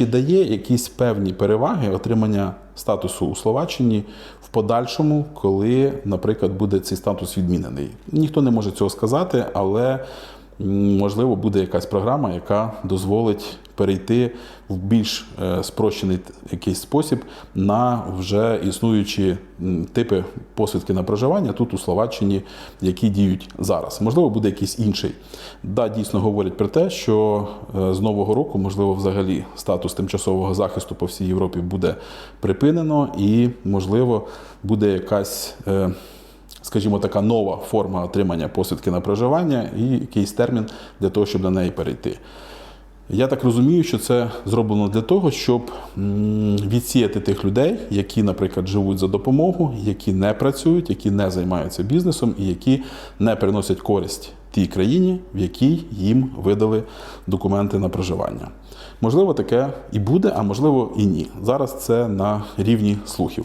чи дає якісь певні переваги отримання статусу у Словаччині в подальшому, коли, наприклад, буде цей статус відмінений? Ніхто не може цього сказати, але можливо буде якась програма, яка дозволить перейти в більш е, спрощений якийсь спосіб на вже існуючі типи посвідки на проживання тут у Словаччині, які діють зараз. Можливо, буде якийсь інший. Да, дійсно говорять про те, що е, з нового року, можливо, взагалі статус тимчасового захисту по всій Європі буде припинено, і можливо буде якась. Скажімо, така нова форма отримання посвідки на проживання і якийсь термін для того, щоб на неї перейти. Я так розумію, що це зроблено для того, щоб відсіяти тих людей, які, наприклад, живуть за допомогу, які не працюють, які не займаються бізнесом і які не приносять користь тій країні, в якій їм видали документи на проживання. Можливо, таке і буде, а можливо і ні. Зараз це на рівні слухів.